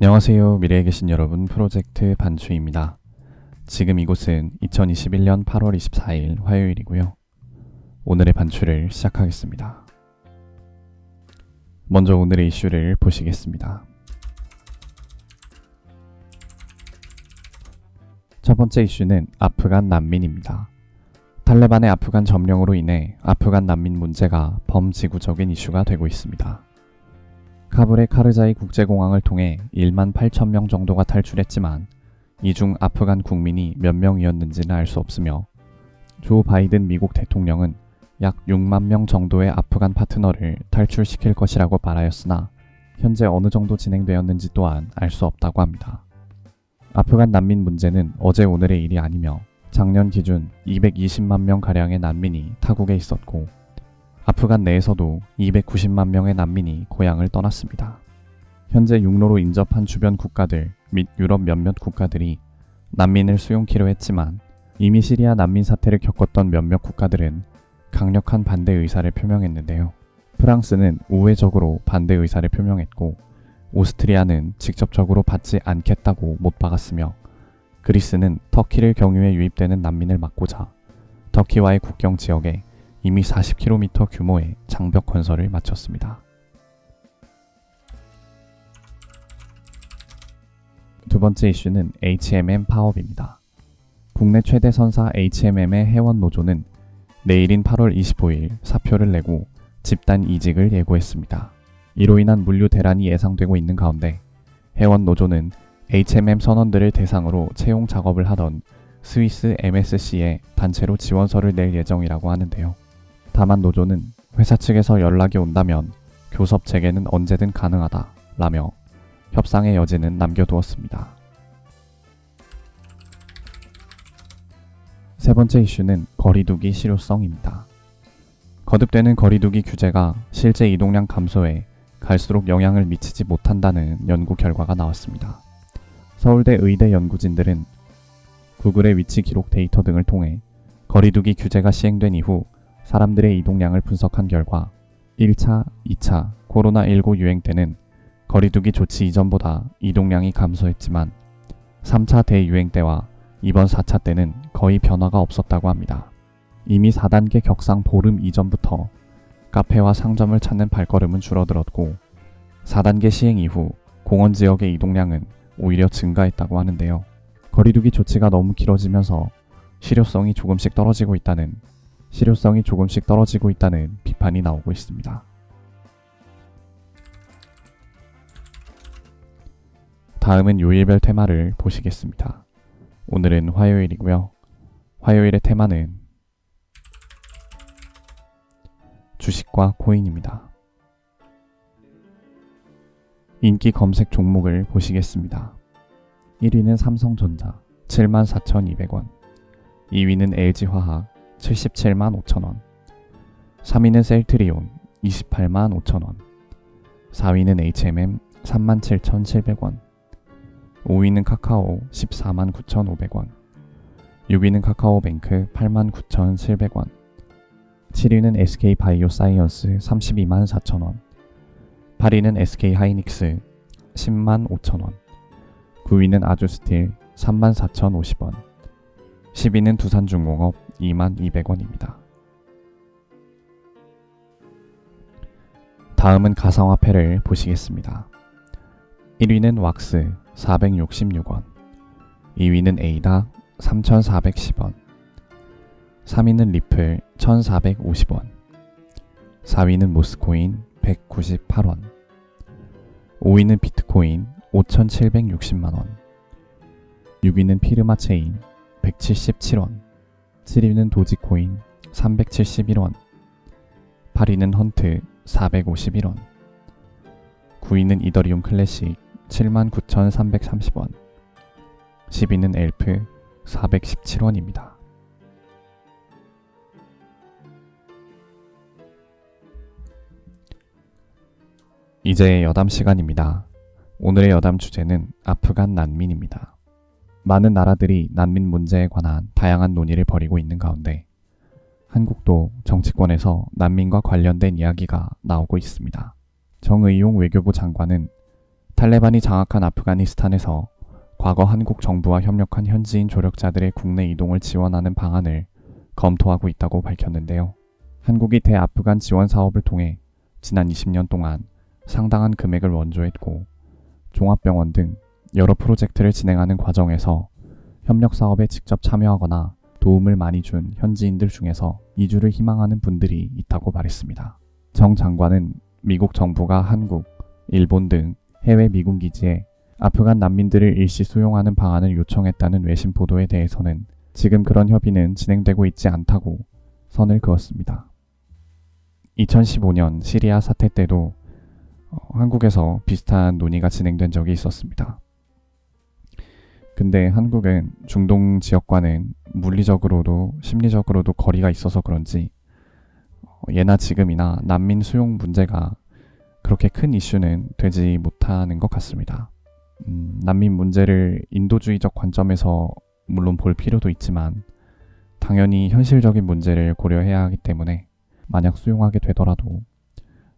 안녕하세요. 미래에 계신 여러분 프로젝트 반추입니다. 지금 이곳은 2021년 8월 24일 화요일이고요. 오늘의 반추를 시작하겠습니다. 먼저 오늘의 이슈를 보시겠습니다. 첫 번째 이슈는 아프간 난민입니다. 탈레반의 아프간 점령으로 인해 아프간 난민 문제가 범지구적인 이슈가 되고 있습니다. 카불의 카르자이 국제공항을 통해 1만 8천 명 정도가 탈출했지만 이 중 아프간 국민이 몇 명이었는지는 알 수 없으며 조 바이든 미국 대통령은 약 6만 명 정도의 아프간 파트너를 탈출시킬 것이라고 말하였으나 현재 어느 정도 진행되었는지 또한 알 수 없다고 합니다. 아프간 난민 문제는 어제 오늘의 일이 아니며 작년 기준 220만 명 가량의 난민이 타국에 있었고 아프간 내에서도 290만 명의 난민이 고향을 떠났습니다. 현재 육로로 인접한 주변 국가들 및 유럽 몇몇 국가들이 난민을 수용키로 했지만 이미 시리아 난민 사태를 겪었던 몇몇 국가들은 강력한 반대 의사를 표명했는데요. 프랑스는 우회적으로 반대 의사를 표명했고 오스트리아는 직접적으로 받지 않겠다고 못 박았으며 그리스는 터키를 경유해 유입되는 난민을 막고자 터키와의 국경 지역에 이미 40km 규모의 장벽 건설을 마쳤습니다. 두 번째 이슈는 HMM 파업입니다. 국내 최대 선사 HMM의 회원 노조는 내일인 8월 25일 사표를 내고 집단 이직을 예고했습니다. 이로 인한 물류 대란이 예상되고 있는 가운데 회원 노조는 HMM 선원들을 대상으로 채용 작업을 하던 스위스 MSC에 단체로 지원서를 낼 예정이라고 하는데요. 다만 노조는 회사 측에서 연락이 온다면 교섭 재개는 언제든 가능하다 라며 협상의 여지는 남겨두었습니다. 세 번째 이슈는 거리두기 실효성입니다. 거듭되는 거리두기 규제가 실제 이동량 감소에 갈수록 영향을 미치지 못한다는 연구 결과가 나왔습니다. 서울대 의대 연구진들은 구글의 위치 기록 데이터 등을 통해 거리두기 규제가 시행된 이후 사람들의 이동량을 분석한 결과 1차, 2차 코로나19 유행 때는 거리두기 조치 이전보다 이동량이 감소했지만 3차 대유행 때와 이번 4차 때는 거의 변화가 없었다고 합니다. 이미 4단계 격상 보름 이전부터 카페와 상점을 찾는 발걸음은 줄어들었고 4단계 시행 이후 공원 지역의 이동량은 오히려 증가했다고 하는데요. 거리두기 조치가 너무 길어지면서 실효성이 조금씩 떨어지고 있다는 실효성이 조금씩 떨어지고 있다는 비판이 나오고 있습니다. 다음은 요일별 테마를 보시겠습니다. 오늘은 화요일이고요. 화요일의 테마는 주식과 코인입니다. 인기 검색 종목을 보시겠습니다. 1위는 삼성전자 74,200원, 2위는 LG화학 77만 5천원. 3위는 셀트리온 28만 5천원. 4위는 HMM 3만 7,700원. 5위는 카카오 14만 9,500원. 6위는 카카오뱅크 8만 9,700원. 7위는 SK바이오사이언스 32만 4천원. 8위는 SK하이닉스 10만 5천원. 9위는 아주스틸 3만 4,050원. 10위는 두산중공업 2만 200원입니다. 다음은 가상화폐를 보시겠습니다. 1위는 왁스 466원, 2위는 에이다 3,410원, 3위는 리플 1,450원, 4위는 모스코인 198원, 5위는 비트코인 5,760만원, 6위는 피르마 체인 177원, 7위는 도지코인 371원, 8위는 헌트 451원, 9위는 이더리움 클래식 79,330원, 10위는 엘프 417원입니다. 이제 여담 시간입니다. 오늘의 여담 주제는 아프간 난민입니다. 많은 나라들이 난민 문제에 관한 다양한 논의를 벌이고 있는 가운데 한국도 정치권에서 난민과 관련된 이야기가 나오고 있습니다. 정의용 외교부 장관은 탈레반이 장악한 아프가니스탄에서 과거 한국 정부와 협력한 현지인 조력자들의 국내 이동을 지원하는 방안을 검토하고 있다고 밝혔는데요. 한국이 대아프간 지원 사업을 통해 지난 20년 동안 상당한 금액을 원조했고 종합병원 등 여러 프로젝트를 진행하는 과정에서 협력 사업에 직접 참여하거나 도움을 많이 준 현지인들 중에서 이주를 희망하는 분들이 있다고 말했습니다. 정 장관은 미국 정부가 한국, 일본 등 해외 미군 기지에 아프간 난민들을 일시 수용하는 방안을 요청했다는 외신 보도에 대해서는 지금 그런 협의는 진행되고 있지 않다고 선을 그었습니다. 2015년 시리아 사태 때도 어, 한국에서 비슷한 논의가 진행된 적이 있었습니다. 근데 한국은 중동 지역과는 물리적으로도 심리적으로도 거리가 있어서 그런지 어, 예나 지금이나 난민 수용 문제가 그렇게 큰 이슈는 되지 못하는 것 같습니다. 음, 난민 문제를 인도주의적 관점에서 물론 볼 필요도 있지만 당연히 현실적인 문제를 고려해야 하기 때문에 만약 수용하게 되더라도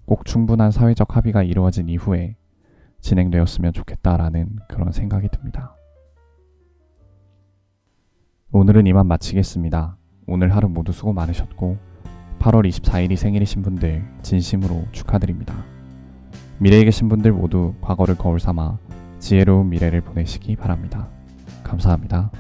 꼭 충분한 사회적 합의가 이루어진 이후에 진행되었으면 좋겠다라는 그런 생각이 듭니다. 오늘은 이만 마치겠습니다. 오늘 하루 모두 수고 많으셨고 8월 24일이 생일이신 분들 진심으로 축하드립니다. 미래에 계신 분들 모두 과거를 거울 삼아 지혜로운 미래를 보내시기 바랍니다. 감사합니다.